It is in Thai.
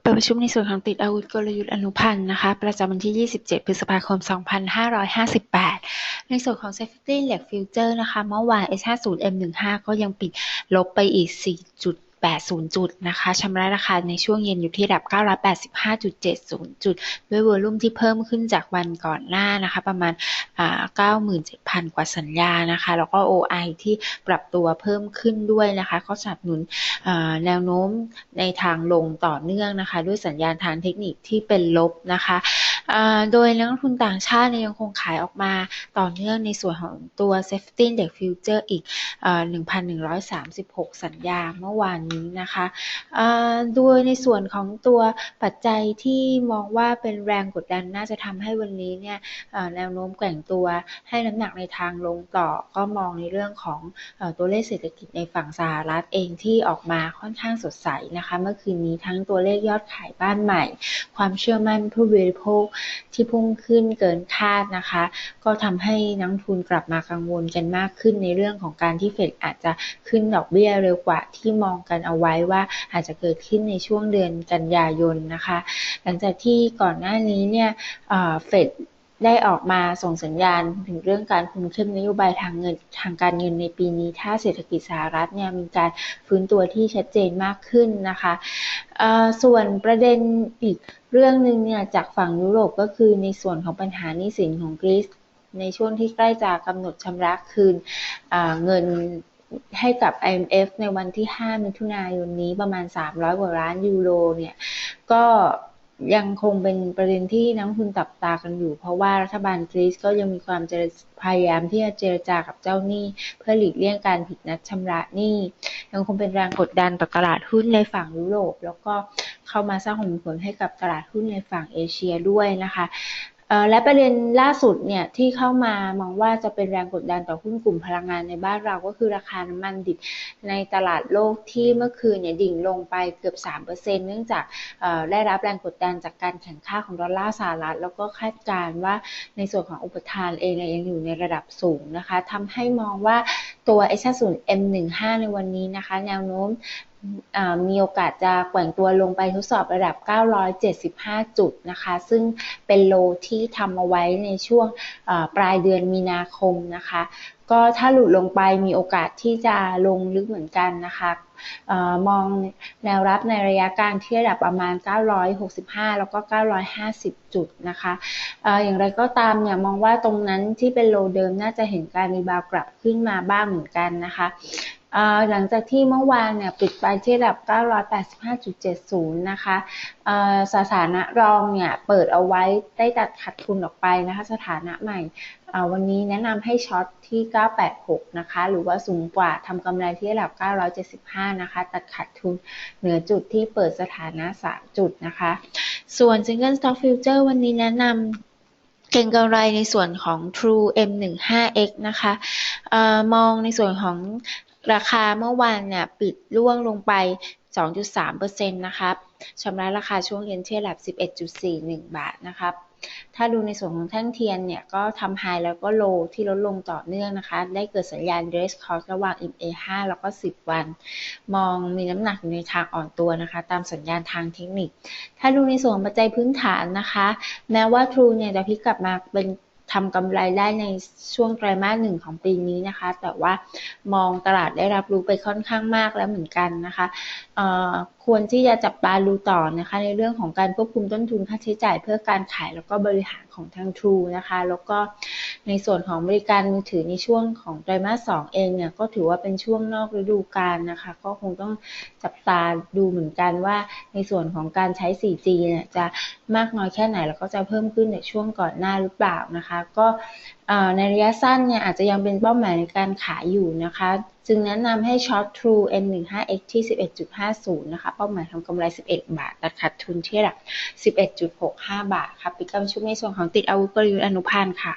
เปิดประชุมในส่วนของติดอาวุธกลยุทธ์อนุพันธ์นะคะ ประจำวันที่ 27 พฤษภาคม 2558 ในส่วนของ Safety Index Future นะคะ เมื่อวาน S50 M15 ก็ยังปิดลบไปอีก 4 จุด80 จุดนะคะชำระราคาในช่วงเย็นอยู่ที่ระดับ 985.70 จุด ด้วยวอลุ่มที่เพิ่มขึ้นจากวันก่อนหน้านะคะ ประมาณ 97,000 กว่าสัญญานะคะ แล้วก็ OI ที่ปรับตัวเพิ่มขึ้นด้วยนะคะ ก็สนับสนุนแนวโน้มในทางลงต่อเนื่องนะคะ ด้วยสัญญาณทางเทคนิคที่เป็นลบนะคะ โดยนักลงทุนต่างชาติยังคงขายออกมาต่อเนื่องในส่วนของตัว Safety Index Future อีก 1,136 สัญญาเมื่อวานนี้นะคะโดยในส่วนของตัวปัจจัยที่มองว่าเป็นแรงกดดันน่าจะทำให้วันนี้เนี่ยแนวโน้มแกว่งตัวให้น้ำหนักในทางลงต่อก็มองในเรื่องของตัวเลขเศรษฐกิจในฝั่งสหรัฐเองที่ออกมาค่อนข้างสดใสนะคะ เมื่อคืนนี้ทั้งตัวเลขยอดขายบ้านใหม่ ความเชื่อมั่นผู้บริโภคที่พุ่งขึ้นเกินคาดนะคะ ก็ทำให้นักทุนกลับมากังวลกันมากขึ้นในเรื่องของการที่เฟดอาจจะขึ้นดอกเบี้ยเร็วกว่าที่มองกันเอาไว้ว่าอาจจะเกิดขึ้นในช่วงเดือนกันยายนนะคะ หลังจากที่ก่อนหน้านี้เนี่ยเฟด ได้ออกมาส่งสัญญาณถึงเรื่องการคุมเข้มนโยบายทางเงินทางการเงินในปีนี้ ถ้าเศรษฐกิจสหรัฐเนี่ยมีการฟื้นตัวที่ชัดเจนมากขึ้นนะคะส่วนประเด็นอีกเรื่องหนึ่งเนี่ยจากฝั่งยุโรปก็คือในส่วนของปัญหานี้สินของกรีซในช่วงที่ใกล้จะกำหนดชำระคืนเงินให้กับ IMF ในวันที่ 5 มิถุนายนนี้ประมาณ 300 กว่าล้านยูโรเนี่ยก็ ยังคงเป็นประเด็นที่นักทุนตับตากันอยู่ เพราะว่ารัฐบาลกรีซก็ยังมีความพยายามที่จะเจรจากับเจ้าหนี้ เพื่อหลีกเลี่ยงการผิดนัดชำระหนี้ ยังคงเป็นแรงกดดันต่อตลาดหุ้นในฝั่งยุโรป แล้วก็เข้ามาสร้างผลให้กับตลาดหุ้นในฝั่งเอเชียด้วยนะคะ และประเด็นล่าสุดเนี่ยที่เข้ามามองว่าจะเป็นแรงกดดันต่อหุ้นกลุ่มพลังงานในบ้านเราก็คือราคาน้ำมันดิบในตลาดโลกที่เมื่อคืนเนี่ยดิ่งลงไปเกือบ 3%เนื่องจากได้รับแรงกดดันจากการแข่งข้าของดอลลาร์สหรัฐแล้วก็คาดการณ์ว่าในส่วนของอุปทานเองยังอยู่ในระดับสูงนะคะทำให้มองว่า ตัว h 0 M15 ในวันนี้นะคะ แนวโน้มมีโอกาสจะแกว่งตัวลงไปทดสอบระดับ 975 จุดนะคะ ซึ่งเป็นโลที่ทำเอาไว้ในช่วงปลายเดือนมีนาคมนะคะ ก็ถ้าหลุดลงไปมีโอกาสที่จะลงลึกเหมือนกันนะคะ อมองแนวรับในระยะกลางที่ระดับประมาณ 965 แล้วก็ 950 จุดนะคะออย่างไรก็ตามเนี่ยมองว่าตรงนั้นที่เป็นโลเดิมน่าจะเห็นการมีบาวกลับขึ้นมาบ้างเหมือนกันนะคะ หลังจากที่เมื่อวานเนี่ยปิดไปที่ระดับ 985.70 นะคะสถานะรองเนี่ยเปิดเอาไว้ได้ตัดขัดทุนออกไปนะคะ สถานะใหม่วันนี้แนะนำให้ช็อตที่ 986 นะคะ หรือว่าสูงกว่าทำกำไรที่ระดับ 975 นะคะ ตัดขาดทุนเหนือจุดที่เปิดสถานะ 3 จุดนะคะ ส่วน Single Stock Future วันนี้แนะนำเก่งกำไรในส่วนของ True M15X นะคะอมองในส่วนของ ราคาเมื่อวานเนี่ยปิดร่วงลงไป 2.3%นะครับชำระราคาช่วงเย็นที่ระดับ11.41 บาทนะครับถ้าดูในส่วนของแท่งเทียนเนี่ยก็ทำไฮแล้วก็โลที่ลดลงต่อเนื่องนะคะ ได้เกิดสัญญาณ dress cost ระหว่าง MA5 แล้วก็ 10 วัน มองมีน้ำหนักอยู่ในทางอ่อนตัวนะคะ ตามสัญญาณทางเทคนิค ถ้าดูในส่วนปัจจัยพื้นฐานนะคะ แม้ว่า True เนี่ยจะพลิกกลับมาเป็น ทำกำไรได้ในช่วงไตรมาสหนึ่งของปีนี้นะคะ แต่ว่ามองตลาดได้รับรู้ไปค่อนข้างมากแล้วเหมือนกันนะคะควรที่จะจับตาดูต่อนะคะ ในเรื่องของการควบคุมต้นทุนค่าใช้จ่าย เพื่อการขายแล้วก็บริหารของทาง True นะคะ แล้วก็ ในส่วนของบริการมือถือในช่วงของไตรมาสสองเองเนี่ยก็ถือว่าเป็นช่วงนอกฤดูกาลนะคะ ก็คงต้องจับตาดูเหมือนกันว่าในส่วนของการใช้ 4G เนี่ยจะมากน้อยแค่ไหนแล้วก็จะเพิ่มขึ้นในช่วงก่อนหน้าหรือเปล่านะคะ ก็ในระยะสั้นเนี่ยอาจจะยังเป็นเป้าหมายในการขายอยู่นะคะ จึงแนะนำให้ช็อต True M15X ที่ 11.50 นะคะ เป้าหมายทำกำไร 11 บาทตัดขาดทุนที่ระดับ11.65 บาทค่ะปิดกำชุบในส่วนของติดอาวุธกลยุทธ์อนุพันธ์ค่ะ